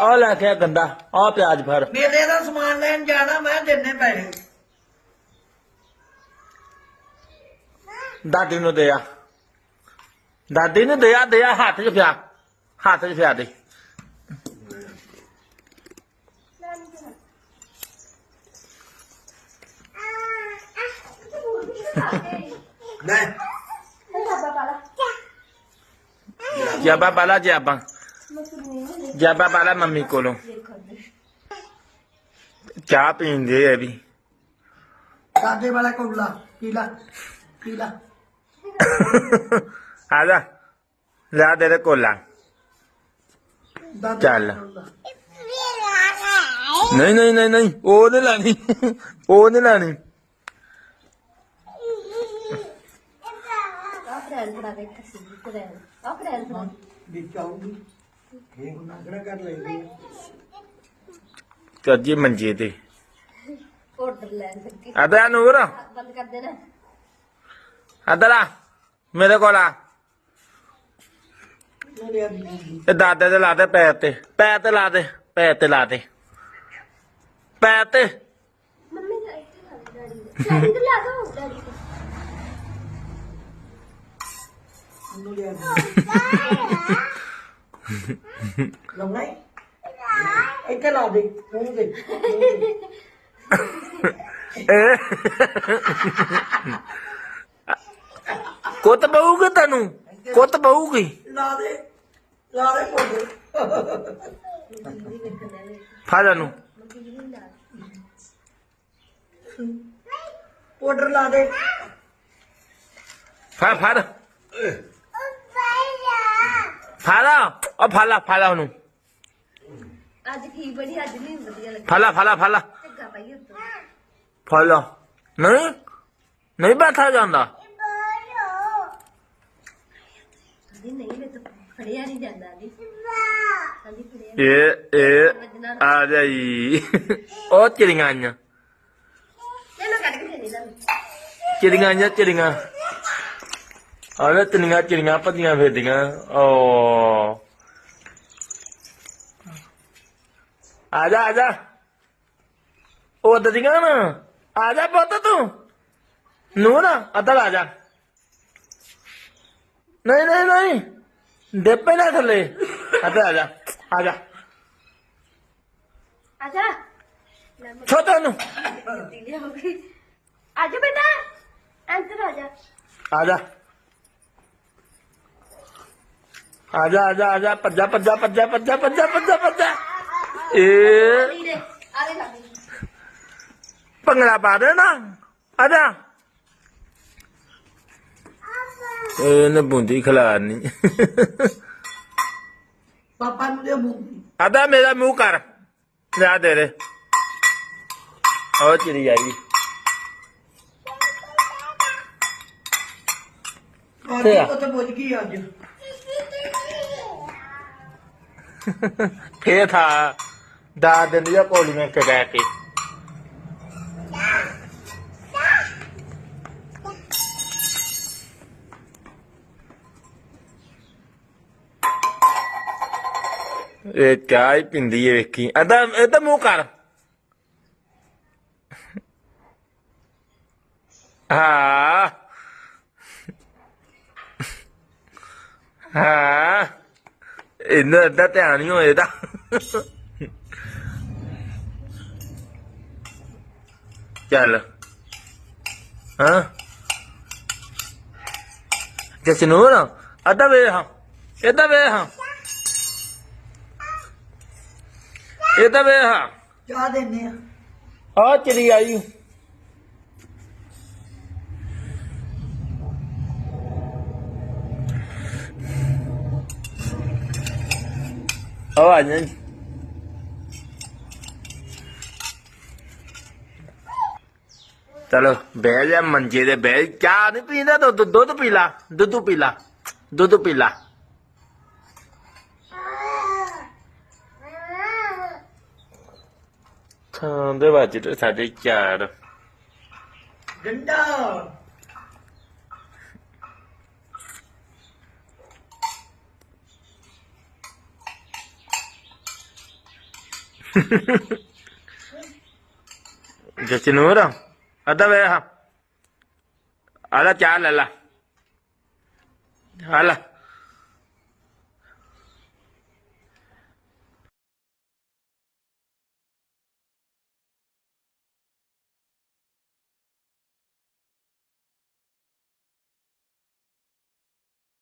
ਆ ਲੈ ਕੇ ਆ ਗੰਦਾ ਆ ਪਿਆਜ਼ ਫੜ। ਮੇਲੇ ਦਾ ਸਮਾਨ ਲੈਣ ਜਾਣਾ ਮੈਂ ਦਿੰਨੇ ਪੈਸੇ। ਦਾਦੀ ਨੂੰ ਦੇ ਆ। ਦਾਦੀ ਨੂੰ ਦੇ ਆ ਦੇ ਆ ਹੱਥ 'ਚ ਪਿਆ ਹੱਥ 'ਚ ਪਿਆ ਦੇ। ਲੈ। ਜਾਬਾ ਬਾਲਾ ਜਾਬਾ। ਜਾਬਾ ਬਾਲਾ ਮੰਮੀ ਕੋਲੋਂ। ਚਾਹ ਪੀਂਦੇ ਆ ਵੀ। ਸਾਡੇ ਵਾਲਾ ਕੋਲਾ? ਪੀਲਾ ਪੀਲਾ। ਆ ਜਾ ਲੈ ਦੇ ਦੇ ਕੋਲਾ। ਦਾਦੇ ਚੱਲ। ਨਹੀਂ ਨਹੀਂ ਨਹੀਂ ਨਹੀਂ ਉਹ ਨਹੀਂ ਲੈਣੀ। ਉਹ ਨਹੀਂ ਲੈਣੀ। ਵਿੱਚ ਆਊਗੀ ਗੁਨਾਹ ਕਿਹੜਾ ਕਰ ਲੈਂਦੀ? ਚੱਜੀ ਮੰਜੇ ਤੇ। ਆਰਡਰ ਲੈਣ ਲੱਗੀ। ਅਦਾ ਨੂਰ। ਬੰਦ ਕਰ ਦੇਣਾ। ਅਦਰ ਆ ਮੇਰੇ ਕੋਲ ਆ। ਇਹ ਦਾਦੇ ਦੇ ਲਾ ਦੇ ਪੈਰ ਤੇ। ਪੈਰ ਤੇ ਲਾ ਦੇ ਪੈਰ ਤੇ ਲਾ ਦੇ। ਪੈਰ ਤੇ। ਮੰਮੀ ਦਾ ਇੱਥੇ ਲਾ ਦੇ ਡੈਡੀ ਦੇ ਡੈਡੀ ਤੇ ਲਾ ਦੋ ਡੈਡੀ ਤੇ। ਉਹਨੂੰ ਲਿਆ ਦੇ। ਲਾਉਣਾ ਹੈ ਇੱਥੇ ਲਾ ਦੇ ਮੂੰਹ ਦੇ ਕੁੱਤ ਬਹੂਗੀ ਤੈਨੂੰ ਕੁੱਤ ਬਹੂਗੀ ਲਾ ਦੇ ਲਾ ਦੇ ਕੋਲ ਫੜ ਇਹਨੂੰ ਪਾਊਡਰ ਲਾ ਦੇ ਫੜ ਫੜ ਫਾਲਾ ਉਹ ਫਾਲਾ ਫਾਲਾ ਉਹਨੂੰ। ਅੱਜ ਕੀ ਬੜੀ ਅੱਜ ਨਹੀਂ ਵਧੀਆ ਲੱਗੀ। ਫਾਲਾ ਫਾਲਾ ਫਾਲਾ। ਝੱਗਾ ਪਾਈ ਉੱਤੋਂ। ਫਾਲਾ। ਨਹੀਂ ਨਹੀਂ ਬੈਠਾ ਜਾਂਦਾ। ਕਹਿੰਦੀ ਨਹੀਂ ਮੈਂ ਤਾਂ ਫੜਿਆ ਨਹੀਂ ਜਾਂਦਾ ਜੀ। ਕਹਿੰਦੀ ਫੜਿਆ ਇਹ ਇਹ ਆ ਜਾਈ। ਉਹ ਚਿੜੀਆਂ ਆਈਆਂ। ਮੈਂ ਕੱਢ ਕੇ ਦੇਣੀ ਤੁਹਾਨੂੰ ਚਿੜੀਆਂ ਆਈਆਂ ਚਿੜੀਆਂ। ਆਲੇ ਚਿੜੀਆਂ ਚਿੜੀਆਂ ਭੱਜੀਆਂ ਫਿਰਦੀਆਂ। ਓ ਆ ਜਾ ਆ ਜਾ। ਉਹ ਦਦੀਆਂ ਨਾ। ਆ ਜਾ ਪੁੱਤ ਤੂੰ। ਨੂੰ ਨਾ ਆ ਜਾ। ਨਹੀਂ ਨਹੀਂ ਨਹੀਂ। ਡੇਪੇ ਨਾ ਥੱਲੇ। ਅਦਲ ਆ ਜਾ ਆ ਜਾ। ਛੋਟਾ ਨੂੰ ਲਿਆਉਗੀ ਆਜਾ ਬੇਟਾ ਅੰਦਰ ਆਜਾ ਆ ਜਾ। ਆ ਜਾ ਆ ਜਾ ਆ ਜਾ ਭੱਜਾ ਭੱਜਾ ਭੱਜਾ ਭੱਜਾ ਭੱਜਾ ਭੱਜਾ ਭੱਜਾ। ਖਾਦੀ ਭੰਗੜਾ ਪਾ ਦੇ ਨਾ। ਆ ਜਾ। ਇਹਨੇ ਬੁੰਦੀ ਖਿਲਾਰਨੀ। ਪਾਪਾ ਨੂੰ ਦੇ ਮੂੰਹ। ਆਦਾ ਮੇਰਾ ਮੂੰਹ ਕਰ। ਲਿਆ ਦੇ ਦੇ ਉਹ ਚਿੜੀ ਆਈ। ਤੇ ਆ। ਉੱਥੇ ਪੁੱਜ ਗਈ ਅੱਜ। ਫੇਰ ਥਾ ਦਾ ਆ ਕੋਲੀਆਂ ਕੇ ਕਹਿ ਕੇ। ਇਹ ਚਾਹ ਹੀ ਪਿੰਦੀ ਏ ਵੇਖੀ। ਅਦਾ ਇਹਦਾ ਮੂੰਹ ਕਰ। ਹਾਂ। ਹਾਂ। ਇਹਨਾਂ ਦਾ ਧਿਆਨ ਨਹੀਂ ਹੋਏਦਾ ਚੱਲ। ਹਾਂ। ਜਸਨੂਰ ਅੱਧਾ ਵੇ ਹਾਂ। ਇਹਦਾ ਵੇ ਹਾਂ। ਇਹਦਾ ਵੇ ਹਾਂ। ਚਾਹ ਦਿੰਨੇ ਆ। ਆ ਚਲੀ ਆਈ। ਆ ਆ ਜਾ ਚਲੋ ਬਹਿ ਜਾ ਮੰਜੇ ਤੇ ਬਹਿ ਚਾਹ ਨਹੀਂ ਪੀਂਦਾ ਦੁੱਧ ਦੁੱਧ ਪੀ ਲਾ ਦੁੱਧ ਪੀ ਲਾ ਦੁੱਧ ਪੀ ਲਾ ਥਾਂ ਦੇ ਵੱਜ ਸਾਡੇ ਚਾਰ ਡੰਡਾ ਜਸਨੂਰ ਅੱਧਾ ਵੇ ਆ ਆਦਾ ਚਾਹ